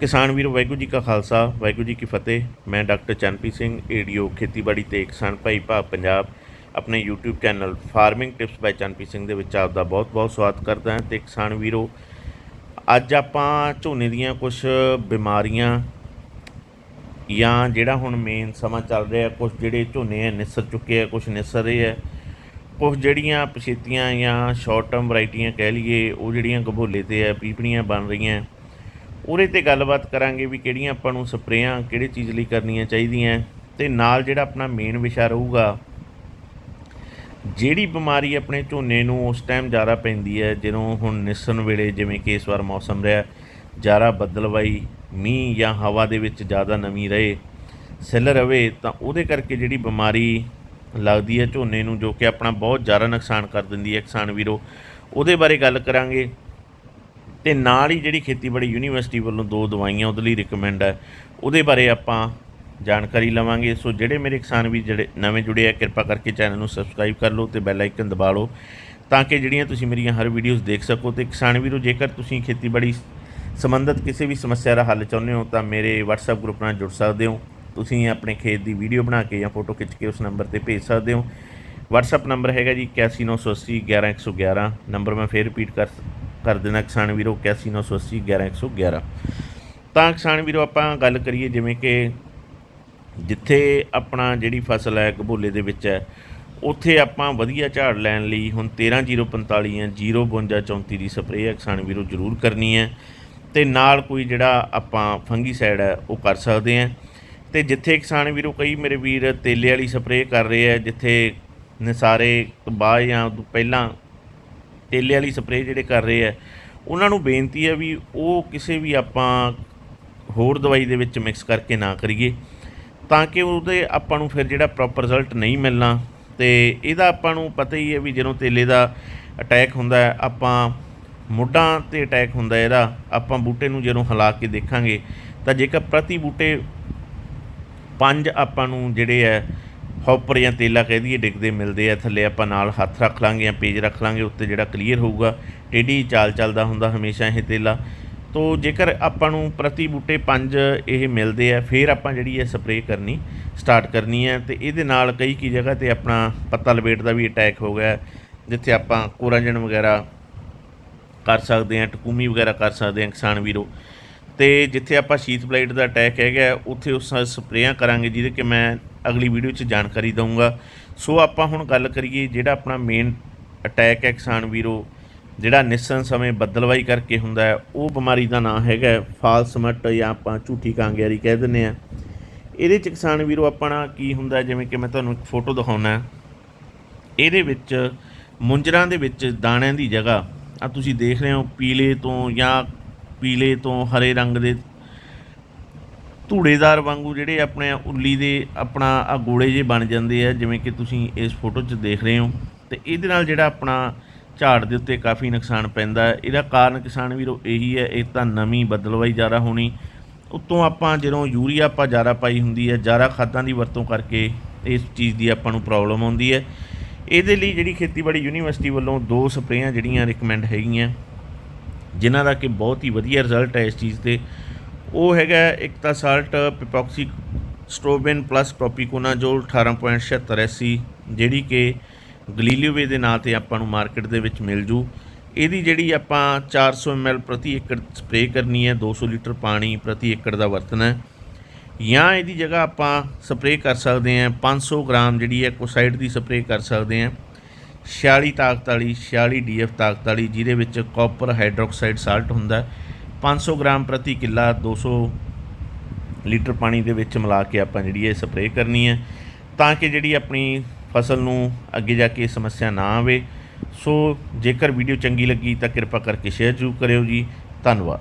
ਕਿਸਾਨ ਵੀਰੋ, ਵਾਹਿਗੁਰੂ ਜੀ ਕਾ ਖਾਲਸਾ, ਵਾਹਿਗੁਰੂ ਜੀ ਕੀ ਫਤਿਹ। ਮੈਂ ਡਾਕਟਰ ਚੰਨਪੀ ਸਿੰਘ, ਏਡੀਓ ਖੇਤੀਬਾੜੀ ਤੇ ਕਿਸਾਨ ਭਾਈ ਭਾਵ ਪੰਜਾਬ, ਆਪਣੇ YouTube channel farming tips by Channpi Singh ਦੇ ਵਿੱਚ ਆਪ ਦਾ ਬਹੁਤ-ਬਹੁਤ ਸਵਾਗਤ ਕਰਦਾ ਹਾਂ। ਤੇ ਕਿਸਾਨ ਵੀਰੋ, ਅੱਜ ਆਪਾਂ ਝੋਨੇ ਦੀਆਂ ਕੁਝ ਬਿਮਾਰੀਆਂ ਜਾਂ ਜਿਹੜਾ ਹੁਣ ਮੇਨ ਸਮਾਂ ਚੱਲ ਰਿਹਾ ਕੁਝ ਜਿਹੜੇ ਝੋਨੇ ਆ ਨਿਸਰ ਚੁੱਕੇ ਆ ਕੁਝ ਨਿਸਰ ਰਹੇ ਆ ਕੁਝ ਜਿਹੜੀਆਂ ਪਛੇਤੀਆਂ ਜਾਂ ਸ਼ਾਰਟ ਟਰਮ ਵੈਰਾਈਟੀਆਂ ਕਹਿ ਲਈਏ, ਉਹ ਜਿਹੜੀਆਂ ਗਭੋਲੇ ਤੇ ਆ ਪੀਪਣੀਆਂ ਬਣ ਰਹੀਆਂ। ਉਹਦੇ ਤੇ ਗੱਲਬਾਤ ਕਰਾਂਗੇ ਵੀ ਕਿਹੜੀਆਂ ਆਪਾਂ ਨੂੰ ਸਪਰੇਆਂ ਕਿਹੜੇ ਚੀਜ਼ ਲਈ ਕਰਨੀਆਂ ਚਾਹੀਦੀਆਂ ਤੇ ਨਾਲ ਜਿਹੜਾ ਆਪਣਾ ਮੇਨ ਵਿਸ਼ਾ ਰਹੂਗਾ, ਜਿਹੜੀ ਬਿਮਾਰੀ ਆਪਣੇ ਝੋਨੇ ਨੂੰ ਉਸ ਟਾਈਮ ਜ਼ਿਆਦਾ ਪੈਂਦੀ ਹੈ, ਜਦੋਂ ਹੁਣ ਨਿਸਣ ਵੇਲੇ ਜਿਵੇਂ ਕਿ ਇਸ ਵਾਰ ਮੌਸਮ ਰਿਹਾ, ਜ਼ਿਆਦਾ ਬੱਦਲਵਾਈ, ਮੀਂਹ ਜਾਂ ਹਵਾ ਦੇ ਵਿੱਚ ਜ਼ਿਆਦਾ ਨਮੀ ਰਹੇ, ਸਿੱਲ ਰਵੇ, ਤਾਂ ਉਹਦੇ ਕਰਕੇ ਜਿਹੜੀ ਬਿਮਾਰੀ ਲੱਗਦੀ ਹੈ ਝੋਨੇ ਨੂੰ, ਜੋ ਕਿ ਆਪਣਾ ਬਹੁਤ ਜ਼ਿਆਦਾ ਨੁਕਸਾਨ ਕਰ ਦਿੰਦੀ ਹੈ ਕਿਸਾਨ ਵੀਰੋ। ਉਹਦੇ ਬਾਰੇ ਗੱਲ ਕਰਾਂਗੇ। ਤੇ ਨਾਲ ਹੀ ਜਿਹੜੀ ਖੇਤੀਬਾੜੀ ਯੂਨੀਵਰਸਿਟੀ ਵੱਲੋਂ ਦੋ ਦਵਾਈਆਂ ਉਹਦੇ ਲਈ ਰਿਕਮੈਂਡ ਹੈ, ਉਹਦੇ ਬਾਰੇ ਆਪਾਂ ਜਾਣਕਾਰੀ ਲਵਾਂਗੇ। ਸੋ ਜਿਹੜੇ ਮੇਰੇ ਕਿਸਾਨ ਵੀ ਜਿਹੜੇ ਨਵੇਂ ਜੁੜੇ ਆ, ਕਿਰਪਾ ਕਰਕੇ ਚੈਨਲ ਨੂੰ ਸਬਸਕ੍ਰਾਈਬ ਕਰ ਲਓ ਤੇ ਬੈਲ ਆਈਕਨ ਦਬਾ ਲਓ ਤਾਂ ਕਿ ਜਿਹੜੀਆਂ ਤੁਸੀਂ ਮੇਰੀਆਂ ਹਰ ਵੀਡੀਓਜ਼ ਦੇਖ ਸਕੋ। ਤੇ ਕਿਸਾਨ ਵੀਰੋ, ਜੇਕਰ ਤੁਸੀਂ ਖੇਤੀਬਾੜੀ ਸੰਬੰਧਿਤ ਕਿਸੇ ਵੀ ਸਮੱਸਿਆ ਦਾ ਹੱਲ ਚਾਹੁੰਦੇ ਹੋ, ਤਾਂ ਮੇਰੇ WhatsApp ਗਰੁੱਪ ਨਾਲ ਜੁੜ ਸਕਦੇ ਹੋ। ਤੁਸੀਂ ਆਪਣੇ ਖੇਤ ਦੀ ਵੀਡੀਓ ਬਣਾ ਕੇ ਜਾਂ ਫੋਟੋ ਖਿੱਚ ਕੇ ਉਸ ਨੰਬਰ ਤੇ ਭੇਜ ਸਕਦੇ ਹੋ। WhatsApp ਨੰਬਰ ਹੈਗਾ ਜੀ 819880 11111 ਨੰਬਰ ਮੈਂ ਫੇਰ ਰਿਪੀਟ ਕਰ ਕਰ ਦੇਣਾ ਕਿਸਾਨ ਵੀਰੋ 819880 11111 ਤਾਂ ਕਿਸਾਨ ਵੀਰੋ ਆਪਾਂ ਗੱਲ ਕਰੀਏ ਜਿਵੇਂ ਕਿ ਜਿੱਥੇ ਆਪਣਾ ਜਿਹੜੀ ਫਸਲ ਹੈ ਕਬੂਲੇ ਦੇ ਵਿੱਚ ਹੈ, ਉੱਥੇ ਆਪਾਂ ਵਧੀਆ ਝਾੜ ਲੈਣ ਲਈ ਹੁਣ 13045 ਜਾਂ 05234 ਦੀ ਸਪਰੇਅ ਹੈ ਕਿਸਾਨ ਵੀਰੋ ਜ਼ਰੂਰ ਕਰਨੀ ਹੈ ਤੇ ਨਾਲ ਕੋਈ ਜਿਹੜਾ ਆਪਾਂ ਫੰਗੀਸਾਈਡ ਹੈ ਉਹ ਕਰ ਸਕਦੇ ਹਾਂ। ਤੇ ਜਿੱਥੇ ਕਿਸਾਨ ਵੀਰੋ ਕਈ ਮੇਰੇ ਵੀਰ ਤੇਲੇ ਵਾਲੀ ਸਪਰੇਅ ਕਰ ਰਹੇ ਆ ਜਿੱਥੇ ਨਿਸਾਰੇ ਤੋਂ ਬਾਅਦ ਜਾਂ ਪਹਿਲਾਂ ਤੇਲੇ ਵਾਲੀ ਸਪਰੇਅ ਜਿਹੜੇ ਕਰ ਰਹੇ ਆ, ਉਹਨਾਂ ਨੂੰ ਬੇਨਤੀ ਹੈ ਵੀ ਉਹ ਕਿਸੇ ਵੀ ਆਪਾਂ ਹੋਰ ਦਵਾਈ ਦੇ ਵਿੱਚ ਮਿਕਸ ਕਰਕੇ ਨਾ ਕਰੀਏ, ਤਾਂ ਕਿ ਉਹਦੇ ਆਪਾਂ ਨੂੰ ਫਿਰ ਜਿਹੜਾ ਪ੍ਰੋਪਰ ਰਿਜ਼ਲਟ ਨਹੀਂ ਮਿਲਣਾ, ਤੇ ਇਹਦਾ ਆਪਾਂ ਨੂੰ ਪਤਾ ਹੀ ਹੈ ਵੀ ਜਦੋਂ ਤੇਲੇ ਦਾ ਅਟੈਕ ਹੁੰਦਾ ਹੈ, ਆਪਾਂ ਮੁੱਢਾਂ ਤੇ ਅਟੈਕ ਹੁੰਦਾ ਇਹਦਾ, ਆਪਾਂ ਬੂਟੇ ਨੂੰ ਜਦੋਂ ਹਿਲਾ ਕੇ ਦੇਖਾਂਗੇ, ਤਾਂ ਜੇਕਰ ਪ੍ਰਤੀ ਬੂਟੇ ਪੰਜ ਆਪਾਂ ਨੂੰ ਜਿਹੜੇ ਹੈ ਹੌਪਰ ਜਾਂ ਤੇਲਾ ਕਹਿ ਦਈਏ, ਡਿੱਗਦੇ ਮਿਲਦੇ ਆ, ਥੱਲੇ ਆਪਾਂ ਨਾਲ ਹੱਥ ਰੱਖ ਲਾਂਗੇ ਜਾਂ ਪੇਜ ਰੱਖ ਲਾਂਗੇ, ਉੱਤੇ ਜਿਹੜਾ ਕਲੀਅਰ ਹੋਊਗਾ ਟੇਢੀ ਚਾਲ ਚੱਲਦਾ ਹੁੰਦਾ ਹਮੇਸ਼ਾ ਇਹ ਤੇਲਾ। ਤੋ ਜੇਕਰ ਆਪਾਂ ਨੂੰ ਪ੍ਰਤੀ ਬੂਟੇ ਪੰਜ ਇਹ ਮਿਲਦੇ ਆ, ਫਿਰ ਆਪਾਂ ਜਿਹੜੀ ਹੈ ਸਪਰੇਅ ਕਰਨੀ ਸਟਾਰਟ ਕਰਨੀ ਹੈ ਤੇ ਇਹਦੇ ਨਾਲ ਕਈ ਕੀ ਜਗ੍ਹਾ ਤੇ ਆਪਣਾ ਪੱਤਾ ਲਪੇਟ ਦਾ ਵੀ ਅਟੈਕ ਹੋ ਗਿਆ, ਜਿੱਥੇ ਆਪਾਂ ਕੋਰਾਜਨ ਵਗੈਰਾ ਕਰ ਸਕਦੇ ਹਾਂ ਟਕੂਮੀ ਵਗੈਰਾ ਕਰ ਸਕਦੇ ਹਾਂ ਕਿਸਾਨ ਵੀਰੋ। ਤੇ ਜਿੱਥੇ ਆਪਾਂ ਸ਼ੀਤ ਪਲੇਟ ਦਾ ਅਟੈਕ ਹੈਗਾ, ਉੱਥੇ ਉਸ ਸਪਰੇਆਂ ਕਰਾਂਗੇ, ਜਿਹਦੇ ਕਿ ਮੈਂ ਅਗਲੀ ਵੀਡੀਓ 'ਚ ਜਾਣਕਾਰੀ ਦਊਂਗਾ। ਸੋ ਆਪਾਂ ਹੁਣ ਗੱਲ ਕਰੀਏ ਜਿਹੜਾ ਆਪਣਾ ਮੇਨ ਅਟੈਕ ਹੈ ਕਿਸਾਨ ਵੀਰੋ, ਜਿਹੜਾ ਨਿਸਨ ਸਮੇਂ ਬੱਦਲਵਾਈ ਕਰਕੇ ਹੁੰਦਾ ਹੈ, ਉਹ ਬਿਮਾਰੀ ਦਾ ਨਾਮ ਹੈਗਾ ਫਾਲਸ ਮਟ ਜਾਂ ਆਪਾਂ ਝੂਠੀ ਕਾਂਗਿਆਰੀ ਕਹਿ ਦਿੰਦੇ ਆ ਇਹਦੇ 'ਚ ਕਿਸਾਨ ਵੀਰੋ ਆਪਣਾ ਕੀ ਹੁੰਦਾ ਜਿਵੇਂ ਕਿ ਮੈਂ ਤੁਹਾਨੂੰ ਇੱਕ ਫੋਟੋ ਦਿਖਾਉਣਾ ਇਹਦੇ ਵਿੱਚ ਮੁੰਜਰਾਂ ਦੇ ਵਿੱਚ ਦਾਣਿਆਂ ਦੀ ਜਗ੍ਹਾ ਆ ਤੁਸੀਂ ਦੇਖ ਰਹੇ ਹੋ, ਪੀਲੇ ਤੋਂ ਜਾਂ ਪੀਲੇ ਤੋਂ ਹਰੇ ਰੰਗ ਦੇ ਧੂੜੇਦਾਰ ਵਾਂਗੂ ਜਿਹੜੇ ਆਪਣੇ ਉੱਲੀ ਦੇ ਆਪਣਾ ਆ ਗੋਲੇ ਜੇ ਬਣ ਜਾਂਦੇ ਆ, ਜਿਵੇਂ ਕਿ ਤੁਸੀਂ ਇਸ ਫੋਟੋ 'ਚ ਦੇਖ ਰਹੇ ਹੋ। ਤੇ ਇਹਦੇ ਨਾਲ ਜਿਹੜਾ ਆਪਣਾ ਝਾੜ ਦੇ ਉੱਤੇ ਕਾਫੀ ਨੁਕਸਾਨ ਪੈਂਦਾ ਇਹਦਾ ਕਾਰਨ ਕਿਸਾਨ ਵੀਰੋ ਇਹੀ ਹੈ, ਇਹ ਤਾਂ ਨਮੀ ਬਦਲਵਾਈ ਜ਼ਿਆਦਾ ਹੋਣੀ। ਉੱਤੋਂ ਆਪਾਂ ਜਦੋਂ ਯੂਰੀਆ ਆਪਾਂ ਜ਼ਿਆਦਾ ਪਾਈ ਹੁੰਦੀ ਹੈ ਜ਼ਿਆਦਾ ਖਾਦਾਂ ਦੀ ਵਰਤੋਂ ਕਰਕੇ ਇਸ ਚੀਜ਼ ਦੀ ਆਪਾਂ ਨੂੰ ਪ੍ਰੋਬਲਮ ਆਉਂਦੀ ਹੈ। ਇਹਦੇ ਲਈ ਜਿਹੜੀ ਖੇਤੀਬਾੜੀ ਯੂਨੀਵਰਸਿਟੀ ਵੱਲੋਂ ਦੋ ਸਪਰੇਆਂ ਜਿਹੜੀਆਂ ਰਿਕਮੈਂਡ ਹੈਗੀਆਂ। ਜਿਨ੍ਹਾਂ ਦਾ ਕਿ ਬਹੁਤ ਹੀ ਵਧੀਆ ਰਿਜ਼ਲਟ ਹੈ ਇਸ ਚੀਜ਼ ਤੇ। ਉਹ ਹੈਗਾ ਇੱਕ ਤਾਂ ਸਾਲਟ ਪਿਪੌਕਸੀ ਸਟ੍ਰੋਬਿਨ ਪਲੱਸ ਪ੍ਰੋਪੀਕੋਨਾਜੋਲ 18.76 ਜਿਹੜੀ ਕਿ ਗਲੀਲੀਓਵੇ ਦੇ ਨਾਂ ਤੇ ਆਪਾਂ ਨੂੰ ਮਾਰਕੀਟ ਦੇ ਵਿੱਚ ਮਿਲ ਜੂ। ਇਹਦੀ ਜਿਹੜੀ ਆਪਾਂ 400 ml ਪ੍ਰਤੀ ਏਕੜ ਸਪਰੇਅ ਕਰਨੀ ਹੈ 200 ਲੀਟਰ ਪਾਣੀ ਪ੍ਰਤੀ ਏਕੜ ਦਾ ਵਰਤਣਾ ਹੈ। ਜਾਂ ਇਹਦੀ ਜਗ੍ਹਾ ਆਪਾਂ ਸਪਰੇਅ ਕਰ ਸਕਦੇ ਹਾਂ 500 ਗ੍ਰਾਮ ਜਿਹੜੀ ਹੈ ਕੋਸਾਈਡ ਦੀ ਸਪਰੇਅ ਕਰ ਸਕਦੇ ਹਾਂ। 46 ਤਾਕਤ ਵਾਲੀ 46 ਡੀਐਫ ਤਾਕਤ ਵਾਲੀ, ਜਿਹਦੇ ਵਿੱਚ ਕਾਪਰ ਹਾਈਡਰੋਕਸਾਈਡ ਸਾਲਟ ਹੁੰਦਾ ਹੈ। 500 ਗ੍ਰਾਮ ਪ੍ਰਤੀ ਕਿੱਲਾ 200 ਲੀਟਰ ਪਾਣੀ ਦੇ ਵਿੱਚ ਮਿਲਾ ਕੇ ਆਪਾਂ ਜਿਹੜੀ ਇਹ ਸਪਰੇਅ ਕਰਨੀ ਹੈ। ਤਾਂ ਕਿ ਜਿਹੜੀ ਆਪਣੀ ਫਸਲ ਨੂੰ ਅੱਗੇ ਜਾ ਕੇ ਸਮੱਸਿਆ ਨਾ ਆਵੇ। ਸੋ ਜੇਕਰ ਵੀਡੀਓ ਚੰਗੀ ਲੱਗੀ ਤਾਂ ਕਿਰਪਾ ਕਰਕੇ ਸ਼ੇਅਰ ਜ਼ਰੂਰ ਕਰਿਓ ਜੀ। ਧੰਨਵਾਦ।